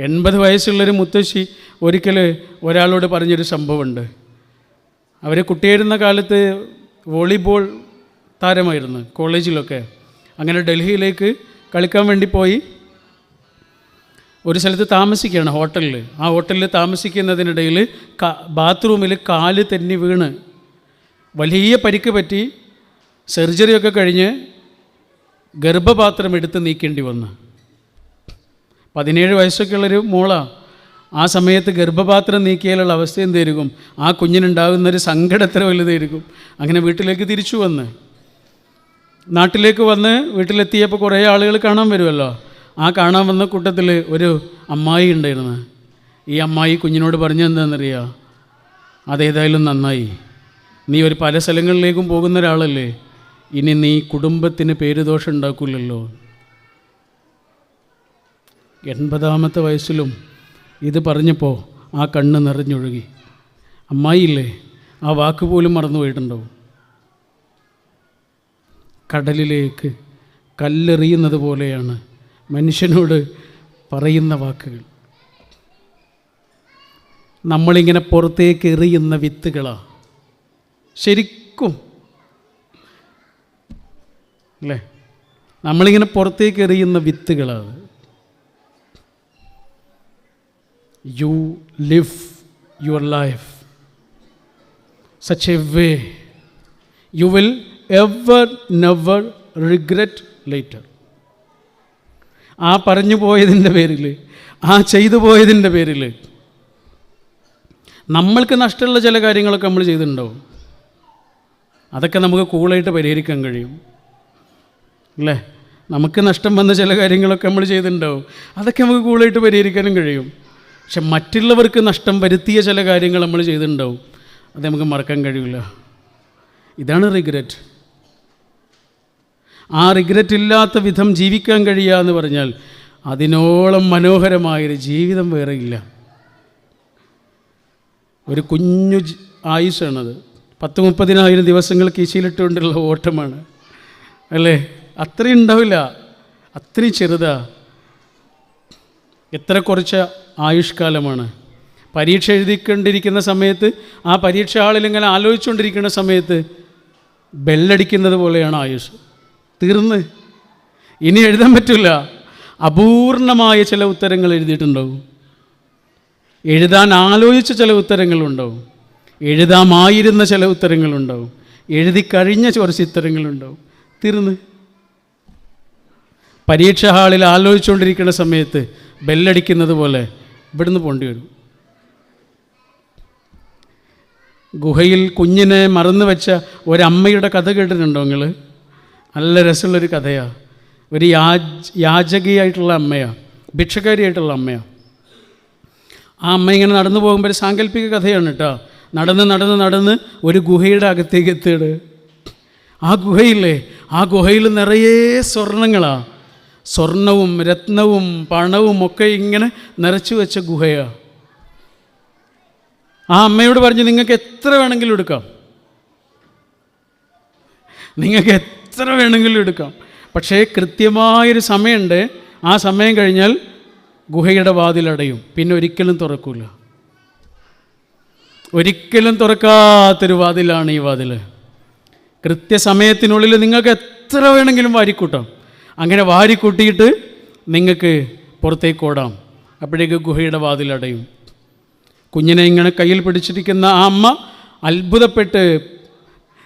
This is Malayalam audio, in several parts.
എൺപത് വയസ്സുള്ളൊരു മുത്തശ്ശി ഒരിക്കൽ ഒരാളോട് പറഞ്ഞൊരു സംഭവമുണ്ട്. അവർ കുട്ടിയായിരുന്ന കാലത്ത് വോളിബോൾ താരമായിരുന്നു കോളേജിലൊക്കെ. അങ്ങനെ ഡൽഹിയിലേക്ക് കളിക്കാൻ വേണ്ടി പോയി. ഒരു സ്ഥലത്ത് താമസിക്കുകയാണ് ഹോട്ടലിൽ ആ ഹോട്ടലിൽ താമസിക്കുന്നതിനിടയിൽ ബാത്റൂമിൽ കാൽ തെന്നി വീണ്. വലിയ പരിക്ക് പറ്റി. സർജറിയൊക്കെ കഴിഞ്ഞ് ഗർഭപാത്രം എടുത്ത് നീക്കേണ്ടി വന്നു. പതിനേഴ് വയസ്സൊക്കെ ഉള്ളൊരു മോളാ. ആ സമയത്ത് ഗർഭപാത്രം നീക്കിയാലുള്ള അവസ്ഥ എന്തായിരിക്കും? ആ കുഞ്ഞിനുണ്ടാകുന്നൊരു സങ്കടം എത്ര വലുതായിരിക്കും? അങ്ങനെ വീട്ടിലേക്ക് തിരിച്ചു വന്ന്. നാട്ടിലേക്ക് വന്ന് വീട്ടിലെത്തിയപ്പോൾ കുറേ ആളുകൾ കാണാൻ വരുമല്ലോ. ആ കാണാൻ വന്ന കൂട്ടത്തിൽ ഒരു അമ്മായി ഉണ്ടായിരുന്നു. ഈ അമ്മായി കുഞ്ഞിനോട് പറഞ്ഞു എന്താണെന്നറിയാം? അതേതായാലും നന്നായി. നീ ഒരു പല സ്ഥലങ്ങളിലേക്കും പോകുന്ന ഒരാളല്ലേ. ഇനി നീ കുടുംബത്തിന് പേരുദോഷം ഉണ്ടാക്കില്ലല്ലോ എൺപതാമത്തെ വയസ്സിലും ഇത് പറഞ്ഞപ്പോൾ ആ കണ്ണ് നിറഞ്ഞൊഴുകി. അമ്മായില്ലേ ആ വാക്ക് പോലും മറന്നുപോയിട്ടുണ്ടാവും കടലിലേക്ക് കല്ലെറിയുന്നത് പോലെയാണ് മനുഷ്യനോട് പറയുന്ന വാക്കുകൾ. നമ്മളിങ്ങനെ പുറത്തേക്ക് എറിയുന്ന വിത്തുകളാ. ശരിക്കും. അല്ലേ? നമ്മളിങ്ങനെ പുറത്തേക്ക് എറിയുന്ന വിത്തുകളാണ് you live your life such a way. You will ever never regret later. ആ പറഞ്ഞു പോയതിന്റെ പേരിൽ ആ ചെയ്തു പോയതിന്റെ പേരിൽ നമ്മൾക്ക് നഷ്ടമുള്ള ചില കാര്യങ്ങളൊക്കെ നമ്മൾ ചെയ്തിട്ടുണ്ടാവും. അതൊക്കെ നമുക്ക് കൂളായിട്ട് പരിഹരിക്കാൻ കഴിയും. അല്ലേ? നമുക്ക് നഷ്ടം വന്ന ചില കാര്യങ്ങളൊക്കെ നമ്മൾ ചെയ്തിട്ടുണ്ടാവും. അതൊക്കെ നമുക്ക് കൂളായിട്ട് പരിഹരിക്കാനും കഴിയും. പക്ഷെ മറ്റുള്ളവർക്ക് നഷ്ടം വരുത്തിയ ചില കാര്യങ്ങൾ നമ്മൾ ചെയ്തിട്ടുണ്ടാവും. അത് നമുക്ക് മറക്കാൻ കഴിയില്ല ഇതാണ് റിഗ്രറ്റ് ആ റിഗ്രറ്റ് ഇല്ലാത്ത വിധം ജീവിക്കാൻ കഴിയുക എന്ന് പറഞ്ഞാൽ അതിനോളം മനോഹരമായൊരു ജീവിതം വേറെ ഇല്ല. ഒരു കുഞ്ഞു ആയുസ്സാണത്. പത്ത് മുപ്പതിനായിരം ദിവസങ്ങൾ കീശയിലിട്ടുകൊണ്ടുള്ള ഓട്ടമാണ്. അല്ലേ? അത്രയും ഉണ്ടാവില്ല. അത്രയും ചെറുതാ. എത്ര കുറച്ച് ആയുഷ്കാലമാണ്. പരീക്ഷ എഴുതിക്കൊണ്ടിരിക്കുന്ന സമയത്ത് ആ പരീക്ഷ ഹാളിൽ ഇങ്ങനെ ആലോചിച്ചുകൊണ്ടിരിക്കുന്ന സമയത്ത് ബെല്ലടിക്കുന്നത് പോലെയാണ് ആയുഷ് തീർന്ന്. ഇനി എഴുതാൻ പറ്റില്ല അപൂർണമായ ചില ഉത്തരങ്ങൾ എഴുതിയിട്ടുണ്ടാവും. എഴുതാൻ ആലോചിച്ച ചില ഉത്തരങ്ങളുണ്ടാവും. എഴുതാമായിരുന്ന ചില ഉത്തരങ്ങളുണ്ടാവും. എഴുതി കഴിഞ്ഞ കുറച്ച് ഉത്തരങ്ങളുണ്ടാവും. തീർന്ന്. പരീക്ഷ ഹാളിൽ ആലോചിച്ചുകൊണ്ടിരിക്കുന്ന സമയത്ത് ബെല്ലടിക്കുന്നത് പോലെ ഇവിടുന്ന് പോണ്ടി വരും. ഗുഹയിൽ കുഞ്ഞിനെ മറന്നു വെച്ച ഒരമ്മയുടെ കഥ കേട്ടിട്ടുണ്ടോ നിങ്ങൾ? നല്ല രസമുള്ളൊരു കഥയാണ് ഒരു യാജ് യാചകിയായിട്ടുള്ള അമ്മയാണ് ഭിക്ഷക്കാരിയായിട്ടുള്ള അമ്മയാണ് ആ അമ്മ ഇങ്ങനെ നടന്നു പോകുമ്പോൾ ഒരു സാങ്കല്പിക കഥയാണ് കേട്ടോ. നടന്ന് നടന്ന് നടന്ന് ഒരു ഗുഹയുടെ അകത്തേക്ക് എത്തിയത് ആ ഗുഹയില്ലേ ആ ഗുഹയിൽ നിറയെ സ്വർണങ്ങളാണ് സ്വർണവും രത്നവും പണവും ഒക്കെ ഇങ്ങനെ നിറച്ചു വെച്ച ഗുഹയാണ് ആ അമ്മയോട് പറഞ്ഞു നിങ്ങൾക്ക് എത്ര വേണമെങ്കിലും എടുക്കാം. നിങ്ങൾക്ക് എത്ര വേണമെങ്കിലും എടുക്കാം. പക്ഷേ കൃത്യമായൊരു സമയമുണ്ട്. ആ സമയം കഴിഞ്ഞാൽ ഗുഹയുടെ വാതിലടയും പിന്നെ ഒരിക്കലും തുറക്കില്ല ഒരിക്കലും തുറക്കാത്തൊരു വാതിലാണ് ഈ വാതിൽ കൃത്യസമയത്തിനുള്ളിൽ നിങ്ങൾക്ക് എത്ര വേണമെങ്കിലും വാരിക്കൂട്ടാം. അങ്ങനെ വാരിക്കൂട്ടിയിട്ട് നിങ്ങൾക്ക് പുറത്തേക്ക് ഓടാം. അപ്പോഴേക്ക് ഗുഹയുടെ വാതിലടയും കുഞ്ഞിനെ ഇങ്ങനെ കയ്യിൽ പിടിച്ചിരിക്കുന്ന ആ അമ്മ അത്ഭുതപ്പെട്ട്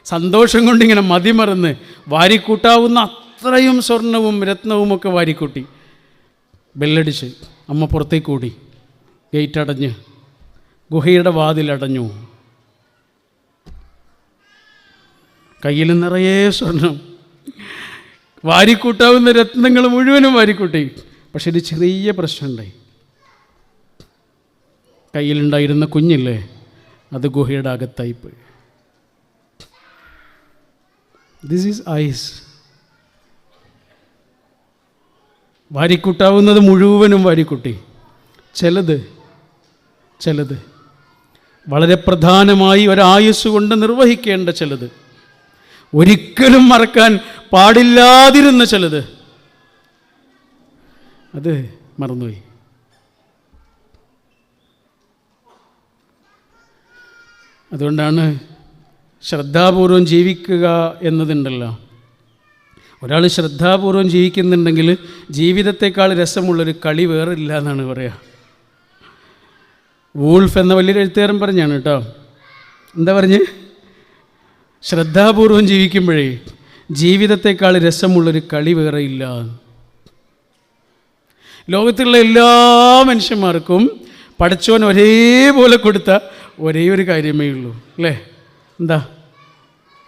സന്തോഷം കൊണ്ടിങ്ങനെ മതിമറന്ന് വാരിക്കൂട്ടാവുന്ന അത്രയും സ്വർണവും രത്നവും ഒക്കെ വാരിക്കൂട്ടി. ബെല്ലടിച്ച് അമ്മ പുറത്തേക്ക് ഓടി. ഗേറ്റ് അടഞ്ഞ്. ഗുഹയുടെ വാതിലടഞ്ഞു കയ്യിൽ നിറയെ സ്വർണം. വാരിക്കൂട്ടാവുന്ന രത്നങ്ങൾ മുഴുവനും വാരിക്കൂട്ടി. പക്ഷെ ഒരു ചെറിയ പ്രശ്നമുണ്ടായി. കയ്യിലുണ്ടായിരുന്ന കുഞ്ഞില്ലേ അത് ഗുഹയുടെ അകത്തായിപ്പോയി. ദിസ് ഈസ് ഐസ് വാരിക്കൂട്ടാവുന്നത് മുഴുവനും വാരിക്കുട്ടി. ചിലത് ചിലത്. വളരെ പ്രധാനമായി ഒരായുസ് കൊണ്ട് നിർവഹിക്കേണ്ട ചിലത്. ഒരിക്കലും മറക്കാൻ പാടില്ലാതിരുന്ന ചിലത്. അത് മറന്നുപോയി. അതുകൊണ്ടാണ് ശ്രദ്ധാപൂർവം ജീവിക്കുക എന്നതുണ്ടല്ലോ. ഒരാൾ ശ്രദ്ധാപൂർവം ജീവിക്കുന്നുണ്ടെങ്കിൽ ജീവിതത്തെക്കാൾ രസമുള്ളൊരു കളി വേറില്ല എന്നാണ് പറയുക വൂൾഫ് എന്ന വലിയൊരു എഴുത്തുകാരൻ പറഞ്ഞാണ് കേട്ടോ. എന്താ പറഞ്ഞ്? ശ്രദ്ധാപൂർവം ജീവിക്കുമ്പോഴേ ജീവിതത്തെക്കാൾ രസമുള്ളൊരു കളി വേറെ ഇല്ല ലോകത്തുള്ള എല്ലാ മനുഷ്യന്മാർക്കും പഠിച്ചവൻ ഒരേപോലെ കൊടുത്ത ഒരേ ഒരു കാര്യമേ ഉള്ളൂ. അല്ലേ? എന്താ?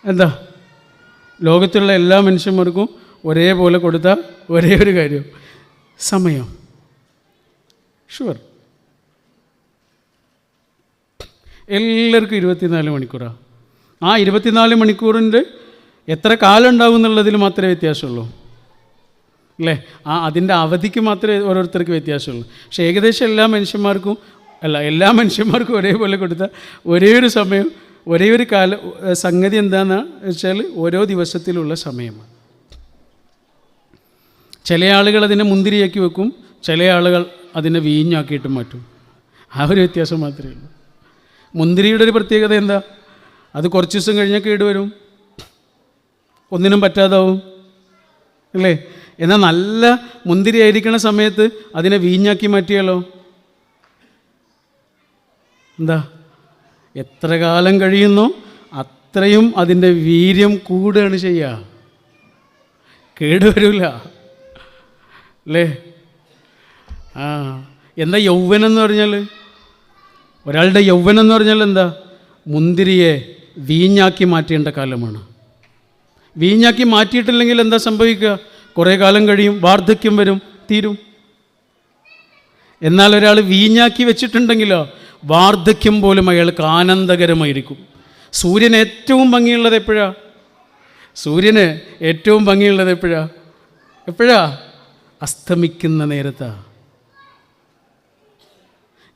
എന്താ? ലോകത്തുള്ള എല്ലാ മനുഷ്യന്മാർക്കും ഒരേപോലെ കൊടുത്ത ഒരേ ഒരു കാര്യം. സമയം. ഷുവർ എല്ലാവർക്കും ഇരുപത്തിനാല് മണിക്കൂറാണ് ആ ഇരുപത്തിനാല് മണിക്കൂറിന്റെ എത്ര കാലം ഉണ്ടാവും എന്നുള്ളതിൽ മാത്രമേ വ്യത്യാസമുള്ളൂ. അല്ലേ? ആ അതിന്റെ അവധിക്ക് മാത്രമേ ഓരോരുത്തർക്ക് വ്യത്യാസമുള്ളൂ. പക്ഷേ ഏകദേശം എല്ലാ മനുഷ്യന്മാർക്കും അല്ല എല്ലാ മനുഷ്യന്മാർക്കും ഒരേപോലെ കൊടുത്ത ഒരേ ഒരു സമയം ഒരേ ഒരു കാല സംഗതി എന്താണെന്ന് വെച്ചാൽ ഓരോ ദിവസത്തിലുള്ള സമയമാണ്. ചില ആളുകൾ അതിനെ മുന്തിരിയാക്കി വെക്കും ചില ആളുകൾ അതിനെ വീഞ്ഞാക്കിയിട്ട് മാറ്റും. ആ ഒരു വ്യത്യാസം മാത്രമേ ഉള്ളൂ. മുന്തിരിയുടെ ഒരു പ്രത്യേകത എന്താ? അത് കുറച്ച് ദിവസം കഴിഞ്ഞാൽ കേടുവരും. ഒന്നിനും പറ്റാതാവും. അല്ലേ? എന്നാൽ നല്ല മുന്തിരി ആയിരിക്കുന്ന സമയത്ത് അതിനെ വീഞ്ഞാക്കി മാറ്റിയാലോ? എന്താ? എത്ര കാലം കഴിയുന്നു അത്രയും അതിന്റെ വീര്യം കൂടുകയാണ് ചെയ്യുക. കേടുവരില്ല അല്ലേ? ആ. എന്താ യൗവനം എന്ന് പറഞ്ഞാൽ? ഒരാളുടെ യൗവനം എന്ന് പറഞ്ഞാൽ എന്താ? മുന്തിരിയെ വീഞ്ഞാക്കി മാറ്റേണ്ട കാലമാണ്. വീഞ്ഞാക്കി മാറ്റിയിട്ടില്ലെങ്കിൽ എന്താ സംഭവിക്കുക? കുറേ കാലം കഴിയും വാർദ്ധക്യം വരും തീരും. എന്നാൽ ഒരാൾ വീഞ്ഞാക്കി വെച്ചിട്ടുണ്ടെങ്കിലോ വാർദ്ധക്യം പോലും അയാൾക്ക് ആനന്ദകരമായിരിക്കും. സൂര്യൻ ഏറ്റവും ഭംഗിയുള്ളത് എപ്പോഴാ? സൂര്യന് ഏറ്റവും ഭംഗിയുള്ളത് എപ്പോഴാ? എപ്പോഴാ? അസ്തമിക്കുന്ന നേരത്താ.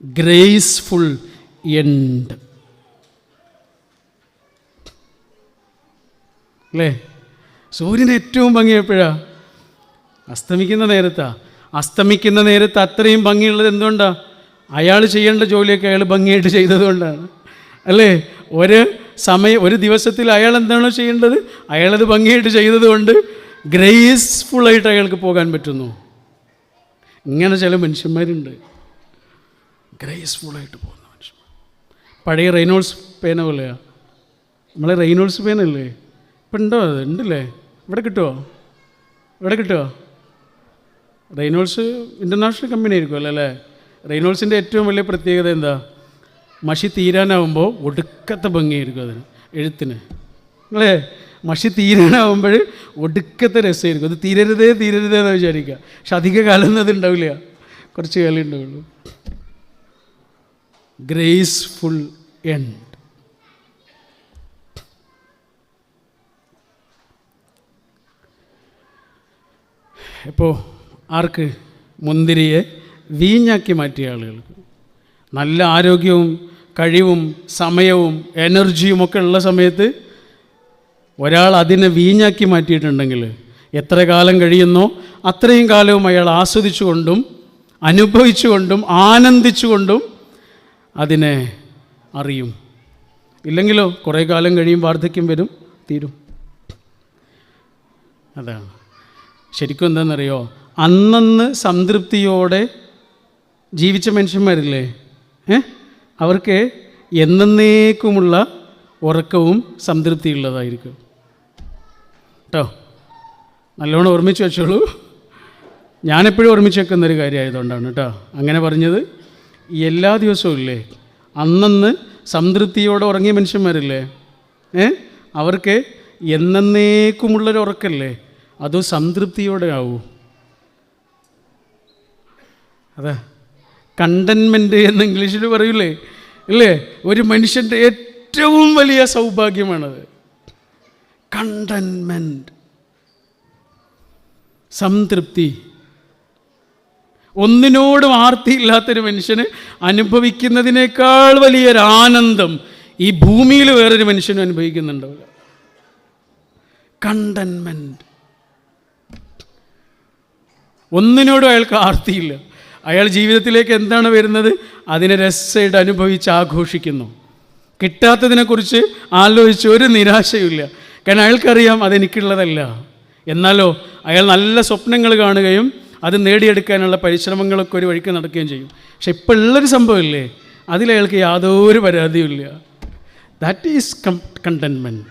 ഗ്രേസ്ഫുൾ എൻഡ് അല്ലേ? സൂര്യൻ ഏറ്റവും ഭംഗി എപ്പോഴാ? അസ്തമിക്കുന്ന നേരത്താ. അസ്തമിക്കുന്ന നേരത്ത് അത്രയും ഭംഗിയുള്ളത് എന്തുകൊണ്ടാ? അയാൾ ചെയ്യേണ്ട ജോലിയൊക്കെ അയാൾ ഭംഗിയായിട്ട് ചെയ്തതുകൊണ്ടാണ്. അല്ലേ? ഒരു സമയം ഒരു ദിവസത്തിൽ അയാൾ എന്താണോ ചെയ്യേണ്ടത്? അയാളത് ഭംഗിയായിട്ട് ചെയ്തതുകൊണ്ട് ഗ്രേസ്ഫുള്ളായിട്ട് അയാൾക്ക് പോകാൻ പറ്റുന്നു. ഇങ്ങനെ ചില മനുഷ്യന്മാരുണ്ട്. ഗ്രേസ്ഫുള്ളായിട്ട് പോകുന്ന മനുഷ്യന്മാർ. പഴയ റെയ്നോൾസ് പേന പോലെയാ. നമ്മളെ റെയ്നോൾസ് പേനല്ലേ? ഇപ്പം ഉണ്ടോ അത് ഉണ്ടല്ലേ. ഇവിടെ കിട്ടുമോ ഇവിടെ കിട്ടുമോ റെയ്നോൾസ് ഇന്റർനാഷണൽ കമ്പനി ആയിരിക്കുമല്ലോ അല്ലേ റെയ്നോൾസിന്റെ ഏറ്റവും വലിയ പ്രത്യേകത എന്താ? മഷി തീരാനാവുമ്പോൾ ഒടുക്കത്തെ ഭംഗിയായിരിക്കും അതിന് എഴുത്തിന്. അല്ലേ? മഷി തീരാനാവുമ്പോൾ ഒടുക്കത്തെ രസമായിരിക്കും. അത് തീരരുതേ തീരരുതേ എന്ന് വിചാരിക്കുക. പക്ഷെ അധിക കാലം അത് ഉണ്ടാവില്ല. കുറച്ച് കാലം ഉണ്ടാവുള്ളൂ. ഗ്രേസ്ഫുൾ എൻഡ് ഇപ്പോൾ ആർക്ക്? മുന്തിരിയെ വീഞ്ഞാക്കി മാറ്റിയ ആളുകൾക്ക്. നല്ല ആരോഗ്യവും കഴിവും സമയവും എനർജിയും ഒക്കെ ഉള്ള സമയത്ത് ഒരാൾ അതിനെ വീഞ്ഞാക്കി മാറ്റിയിട്ടുണ്ടെങ്കിൽ എത്ര കാലം കഴിയുന്നോ അത്രയും കാലവും അയാൾ ആസ്വദിച്ചുകൊണ്ടും അനുഭവിച്ചുകൊണ്ടും ആനന്ദിച്ചുകൊണ്ടും അതിനെ അറിയും. ഇല്ലെങ്കിലോ കുറേ കാലം കഴിയും വാർദ്ധക്യം വരും തീരും. അതാണ്. ശരിക്കും എന്താണെന്നറിയോ? അന്നന്ന് സംതൃപ്തിയോടെ ജീവിച്ച മനുഷ്യന്മാരില്ലേ? ഏ? അവർക്ക് എന്നേക്കുമുള്ള ഉറക്കവും സംതൃപ്തിയുള്ളതായിരിക്കും. കേട്ടോ നല്ലോണം ഓർമ്മിച്ച് വെച്ചോളൂ. ഞാനെപ്പോഴും ഓർമ്മിച്ച് വെക്കുന്നൊരു കാര്യമായതുകൊണ്ടാണ് കേട്ടോ അങ്ങനെ പറഞ്ഞത് എല്ലാ ദിവസവും ഇല്ലേ? അന്നന്ന് സംതൃപ്തിയോടെ ഉറങ്ങിയ മനുഷ്യന്മാരില്ലേ? ഏ? അവർക്ക് എന്നേക്കുമുള്ളൊരു ഉറക്കല്ലേ? അതോ സംതൃപ്തിയോടെ ആവൂ. അതെ. കണ്ടൻമെന്റ് എന്ന് ഇംഗ്ലീഷിൽ പറയൂലേ? ഇല്ലേ? ഒരു മനുഷ്യന്റെ ഏറ്റവും വലിയ സൗഭാഗ്യമാണത്. കണ്ടൻമെന്റ് സംതൃപ്തി. ഒന്നിനോടും ആർത്തിയില്ലാത്തൊരു മനുഷ്യന് അനുഭവിക്കുന്നതിനേക്കാൾ വലിയൊരു ആനന്ദം ഈ ഭൂമിയിൽ വേറൊരു മനുഷ്യനും അനുഭവിക്കുന്നുണ്ടാവില്ല. കണ്ടൻമെന്റ് ഒന്നിനോടും അയാൾക്ക് ആർത്തിയില്ല. അയാൾ ജീവിതത്തിലേക്ക് എന്താണ് വരുന്നത്? അതിനെ രസമായിട്ട് അനുഭവിച്ച് ആഘോഷിക്കുന്നു. കിട്ടാത്തതിനെക്കുറിച്ച് ആലോചിച്ച് ഒരു നിരാശയുമില്ല. കാരണം അയാൾക്കറിയാം അതെനിക്കുള്ളതല്ല. എന്നാലോ അയാൾ നല്ല സ്വപ്നങ്ങൾ കാണുകയും അത് നേടിയെടുക്കാനുള്ള പരിശ്രമങ്ങളൊക്കെ ഒരു വഴിക്ക് നടക്കുകയും ചെയ്യും. പക്ഷെ ഇപ്പോൾ ഉള്ളൊരു സംഭവമില്ലേ? അതിലയാൾക്ക് യാതൊരു പരാതിയുമില്ല. ദാറ്റ് ഈസ് കം കണ്ടൻമെന്റ്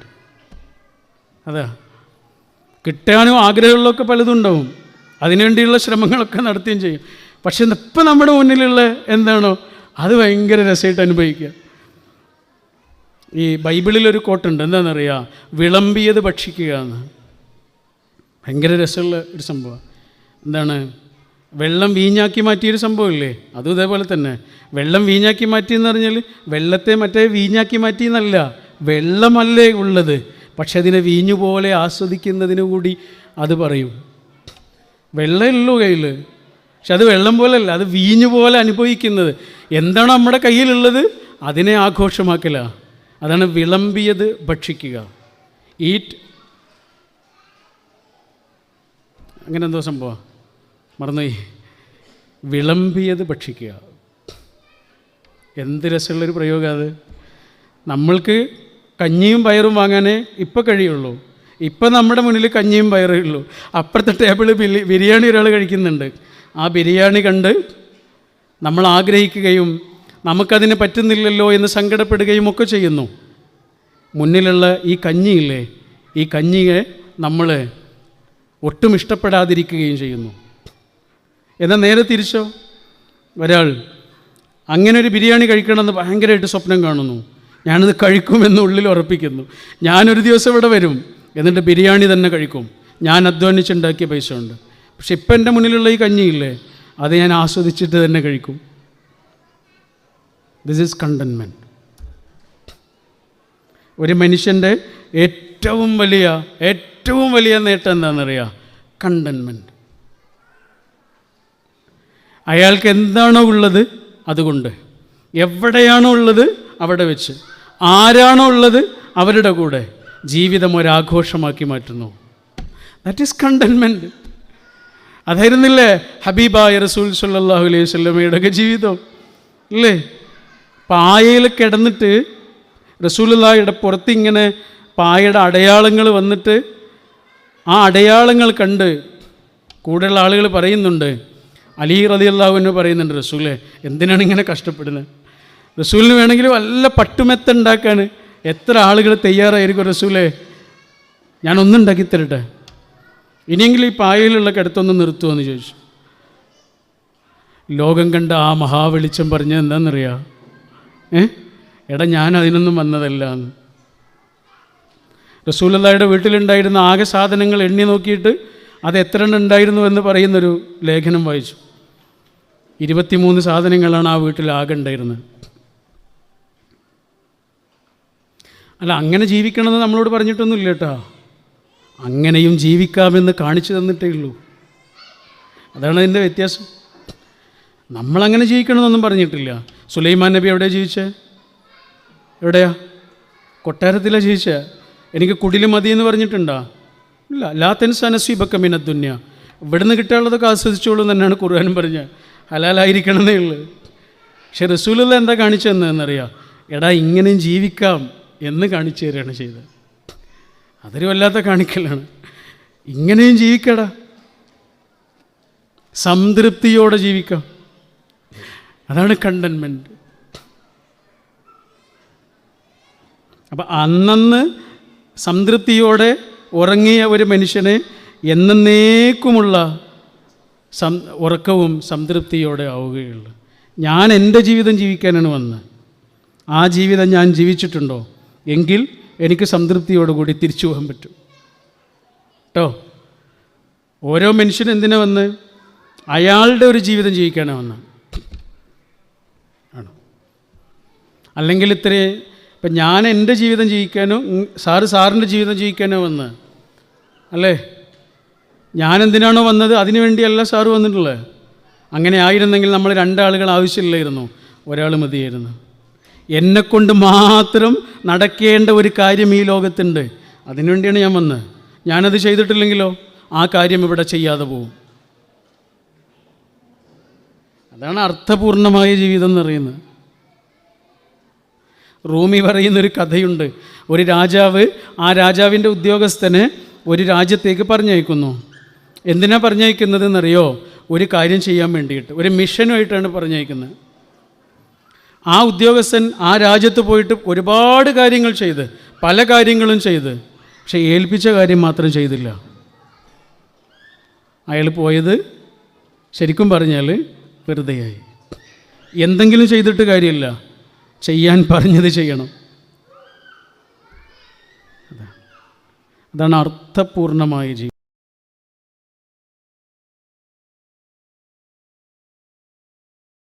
അതാ. കിട്ടാനും ആഗ്രഹമുള്ളതൊക്കെ പലതും ഉണ്ടാവും. അതിനുവേണ്ടിയുള്ള ശ്രമങ്ങളൊക്കെ നടത്തുകയും ചെയ്യും. പക്ഷെ ഇപ്പം നമ്മുടെ മുന്നിലുള്ള എന്താണോ അത് ഭയങ്കര രസമായിട്ട് അനുഭവിക്കുക. ഈ ബൈബിളിലൊരു കോട്ടുണ്ട് എന്താണെന്നറിയാം? വിളമ്പിയത് ഭക്ഷിക്കുക എന്ന്. ഭയങ്കര രസമുള്ള ഒരു സംഭവം എന്താണ്? വെള്ളം വീഞ്ഞാക്കി മാറ്റിയൊരു സംഭവമില്ലേ? അതും ഇതേപോലെ തന്നെ. വെള്ളം വീഞ്ഞാക്കി മാറ്റി എന്ന് പറഞ്ഞാൽ വെള്ളത്തെ മറ്റേ വീഞ്ഞാക്കി മാറ്റി എന്നല്ല വെള്ളമല്ലേ ഉള്ളത്. പക്ഷെ അതിനെ വീഞ്ഞു പോലെ ആസ്വദിക്കുന്നതിന് കൂടി അത് പറയും. വെള്ളമുള്ളൂ കയ്യിൽ പക്ഷെ അത് വെള്ളം പോലല്ല അത് വീഞ്ഞു പോലെ അനുഭവിക്കുന്നത്. എന്താണ് നമ്മുടെ കയ്യിലുള്ളത്? അതിനെ ആഘോഷമാക്കില്ല അതാണ് വിളമ്പിയത് ഭക്ഷിക്കുക. ഈറ്റ് അങ്ങനെ എന്തോ സംഭവം. മറന്നുപോയി. വിളമ്പിയത് ഭക്ഷിക്കുക. എന്ത് രസമുള്ളൊരു പ്രയോഗം അത്. നമ്മൾക്ക് കഞ്ഞിയും പയറും വാങ്ങാനേ ഇപ്പം കഴിയുള്ളൂ. ഇപ്പം നമ്മുടെ മുന്നിൽ കഞ്ഞിയും പയറേ ഉള്ളൂ. അപ്പുറത്തെ ടേബിളിൽ ബിരി ബിരിയാണി ഒരാൾ കഴിക്കുന്നുണ്ട്. ആ ബിരിയാണി കണ്ട് നമ്മൾ ആഗ്രഹിക്കുകയും നമുക്കതിന് പറ്റുന്നില്ലല്ലോ എന്ന് സങ്കടപ്പെടുകയും ഒക്കെ ചെയ്യുന്നു. മുന്നിലുള്ള ഈ കഞ്ഞിയില്ലേ ഈ കഞ്ഞിയെ നമ്മൾ ഒട്ടും ഇഷ്ടപ്പെടാതിരിക്കുകയും ചെയ്യുന്നു. എന്നാൽ നേരെ തിരിച്ചോ? ഒരാൾ അങ്ങനെ ഒരു ബിരിയാണി കഴിക്കണമെന്ന് ഭയങ്കരമായിട്ട് സ്വപ്നം കാണുന്നു. ഞാനത് കഴിക്കുമെന്ന് ഉള്ളിൽ ഉറപ്പിക്കുന്നു. ഞാനൊരു ദിവസം ഇവിടെ വരും. എന്നിട്ട് ബിരിയാണി തന്നെ കഴിക്കും. ഞാൻ അധ്വാനിച്ചുണ്ടാക്കിയ പൈസ ഉണ്ട്. പക്ഷെ ഇപ്പം എന്റെ മുന്നിലുള്ള ഈ കഞ്ഞിയില്ലേ അത് ഞാൻ ആസ്വദിച്ചിട്ട് തന്നെ കഴിക്കും. ദിസ് ഈസ് കണ്ടൻമെന്റ് ഒരു മനുഷ്യന്റെ ഏറ്റവും വലിയ ഏറ്റവും വലിയ നേട്ടം എന്താണെന്നറിയാം? കണ്ടൻമെന്റ് അയാൾക്ക് എന്താണോ ഉള്ളത് അതുകൊണ്ട്. എവിടെയാണോ ഉള്ളത് അവിടെ വെച്ച്. ആരാണോ ഉള്ളത് അവരുടെ കൂടെ. ജീവിതം ഒരാഘോഷമാക്കി മാറ്റുന്നു. ദാറ്റ് ഈസ് കണ്ടൻമെന്റ് അതായിരുന്നില്ലേ? ഹബീബായ റസൂൽ സല്ലാഹു അലൈഹി സ്വല്ലമ്മയുടെയൊക്കെ ജീവിതം. അല്ലേ പായയിൽ കിടന്നിട്ട് റസൂലുള്ളാഹിയുടെ പുറത്തിങ്ങനെ പായയുടെ അടയാളങ്ങൾ വന്നിട്ട് ആ അടയാളങ്ങൾ കണ്ട് കൂടെയുള്ള ആളുകൾ പറയുന്നുണ്ട്. അലി റതി അള്ളാഹുവിന് പറയുന്നുണ്ട് റസൂലെ എന്തിനാണ് ഇങ്ങനെ കഷ്ടപ്പെടുന്നത്? റസൂലിന് വേണമെങ്കിൽ വല്ല പട്ടുമെത്ത ഉണ്ടാക്കാൻ എത്ര ആളുകൾ തയ്യാറായിരിക്കും റസൂലേ? ഞാൻ ഒന്നുണ്ടാക്കി തരട്ടെ. ഇനിയെങ്കിലും ഈ പായയിലുള്ള കിടത്തൊന്ന് നിർത്തുമോ എന്ന് ചോദിച്ചു. ലോകം കണ്ട ആ മഹാവെളിച്ചം പറഞ്ഞത് എന്താണെന്നറിയാം? ഏ? എടാ ഞാൻ അതിനൊന്നും വന്നതല്ല എന്ന്. റസൂലല്ലായുടെ വീട്ടിലുണ്ടായിരുന്ന ആകെ സാധനങ്ങൾ എണ്ണി നോക്കിയിട്ട് അത് എത്ര എണ്ണം ഉണ്ടായിരുന്നു എന്ന് പറയുന്നൊരു ലേഖനം വായിച്ചു. ഇരുപത്തിമൂന്ന് സാധനങ്ങളാണ് ആ വീട്ടിൽ ആകെ ഉണ്ടായിരുന്നത്. അല്ല അങ്ങനെ ജീവിക്കണമെന്ന് നമ്മളോട് പറഞ്ഞിട്ടൊന്നുമില്ല കേട്ടോ. അങ്ങനെയും ജീവിക്കാമെന്ന് കാണിച്ചു തന്നിട്ടേ ഉള്ളൂ. അതാണ് അതിന്റെ വ്യത്യാസം. നമ്മളങ്ങനെ ജീവിക്കണമെന്നൊന്നും പറഞ്ഞിട്ടില്ല. സുലൈമാൻ നബി എവിടെയാണ് ജീവിച്ചത് എവിടെയാ? കൊട്ടാരത്തിലാണ് ജീവിച്ചത് എനിക്ക് കുടിൽ മതി എന്ന് പറഞ്ഞിട്ടുണ്ടോ? ഇല്ല. ലാത്തൻസ് അനസ്വീബക്ക മിനദ്ദുന്യ ഇവിടുന്ന് കിട്ടാനുള്ളതൊക്കെ ആസ്വദിച്ചോളൂ എന്ന് തന്നെയാണ് ഖുർആാനും പറഞ്ഞത്. ഹലാലായിരിക്കണമെന്നേ ഉള്ളൂ. പക്ഷെ റസൂലുള്ള എന്താ കാണിച്ചതെന്നറിയാം. എടാ ഇങ്ങനെയും ജീവിക്കാം. എന്ന് കാണിച്ചു തരികയാണ് ചെയ്തത്. അതൊരു വല്ലാത്ത കാണിക്കലാണ്. ഇങ്ങനെയും ജീവിക്കടാ. സംതൃപ്തിയോടെ ജീവിക്കാം. അതാണ് കണ്ടൻമെന്റ് അപ്പം അന്നന്ന് സംതൃപ്തിയോടെ ഉറങ്ങിയ ഒരു മനുഷ്യനെ എന്നേക്കുമുള്ള സം ഉറക്കവും സംതൃപ്തിയോടെ ആവുകയുള്ളു. ഞാൻ എന്റെ ജീവിതം ജീവിക്കാനാണ് വന്നത്. ആ ജീവിതം ഞാൻ ജീവിച്ചിട്ടുണ്ടോ? എങ്കിൽ എനിക്ക് സംതൃപ്തിയോടുകൂടി തിരിച്ചു പോകാൻ പറ്റും. കേട്ടോ ഓരോ മനുഷ്യനും എന്തിനാ വന്ന്? അയാളുടെ ഒരു ജീവിതം ജീവിക്കാനാണ് വന്ന. ആണോ? അല്ലെങ്കിൽ ഇത്രേ ഇപ്പം ഞാൻ എന്റെ ജീവിതം ജീവിക്കാനോ സാറ് സാറിന്റെ ജീവിതം ജീവിക്കാനോ വന്ന്. അല്ലേ? ഞാൻ എന്തിനാണോ വന്നത്? അതിനു വേണ്ടിയല്ല സാറ് വന്നിട്ടുള്ളത് അങ്ങനെ ആയിരുന്നെങ്കിൽ നമ്മൾ രണ്ടാളുകൾ ആവശ്യമില്ലായിരുന്നു. ഒരാൾ മതിയായിരുന്നു. എന്നെക്കൊണ്ട് മാത്രം നടക്കേണ്ട ഒരു കാര്യം ഈ ലോകത്തുണ്ട്. അതിനുവേണ്ടിയാണ് ഞാൻ വന്നത്. ഞാനത് ചെയ്തിട്ടില്ലെങ്കിലോ? ആ കാര്യം ഇവിടെ ചെയ്യാതെ പോവും അതാണ് അർത്ഥപൂർണമായ ജീവിതം എന്ന് പറയുന്നത്. റൂമി പറയുന്നൊരു കഥയുണ്ട്. ഒരു രാജാവ് ആ രാജാവിന്റെ ഉദ്യോഗസ്ഥനെ ഒരു രാജ്യത്തേക്ക് പറഞ്ഞയക്കുന്നു. എന്തിനാ പറഞ്ഞയക്കുന്നതെന്നറിയോ? ഒരു കാര്യം ചെയ്യാൻ വേണ്ടിയിട്ട്. ഒരു മിഷനുമായിട്ടാണ് പറഞ്ഞയക്കുന്നത്. ആ ഉദ്യോഗസ്ഥൻ ആ രാജ്യത്ത് പോയിട്ട് ഒരുപാട് കാര്യങ്ങൾ ചെയ്ത് പല കാര്യങ്ങളും ചെയ്ത് പക്ഷെ ഏൽപ്പിച്ച കാര്യം മാത്രം ചെയ്തില്ല. അയാൾ പോയത് ശരിക്കും പറഞ്ഞാൽ വെറുതെയായി. എന്തെങ്കിലും ചെയ്തിട്ട് കാര്യമില്ല. ചെയ്യാൻ പറഞ്ഞത് ചെയ്യണം. അതാണ്. അർത്ഥപൂർണമായ ജീവിതം